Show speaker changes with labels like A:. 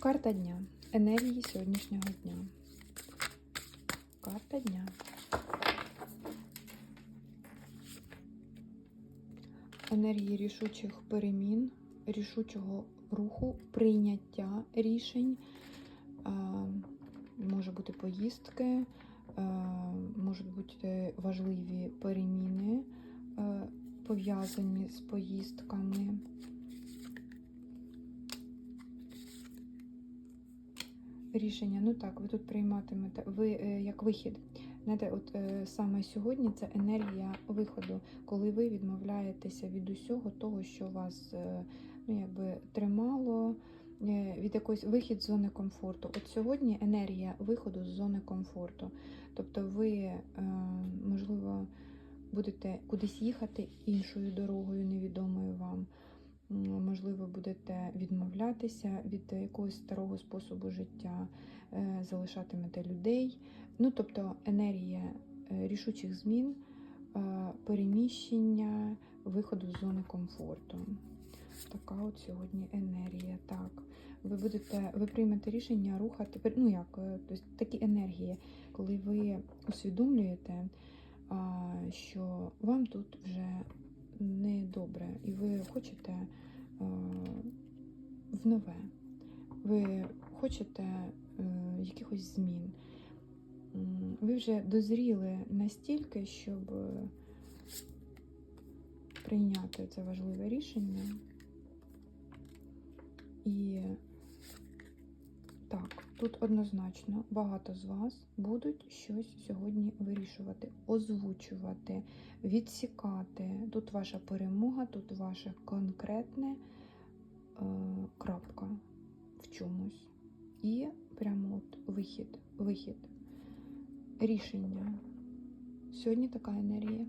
A: Карта дня. Енергії сьогоднішнього дня. Карта дня. Енергії рішучих перемін, рішучого руху, прийняття рішень. Е, Може бути поїздки, е, можуть бути важливі переміни, е, пов'язані з поїздками. Рішення, ну так, ви тут прийматимете, ви е, як вихід. Знаєте, от е, саме сьогодні це енергія виходу, коли ви відмовляєтеся від усього того, що вас е, ну, якби тримало, від якоїсь вихід з зони комфорту. От сьогодні енергія виходу з зони комфорту. Тобто ви, можливо, будете кудись їхати іншою дорогою, невідомою вам. Будете відмовлятися від якогось старого способу життя, е, залишатимете людей. Ну, тобто енергія е, рішучих змін, е, переміщення, виходу з зони комфорту. Така от сьогодні енергія. Так, ви будете, ви приймете рішення рухати, ну як, тобто такі енергії, коли ви усвідомлюєте, що вам тут вже не добре, і ви хочете в нове. Ви хочете е, якихось змін. Ви вже дозріли настільки, щоб е, прийняти це важливе рішення. І тут однозначно багато з вас будуть щось сьогодні вирішувати, озвучувати, відсікати. Тут ваша перемога, тут ваше конкретне е, крапка в чомусь. І прямо от вихід, вихід, рішення. Сьогодні така енергія.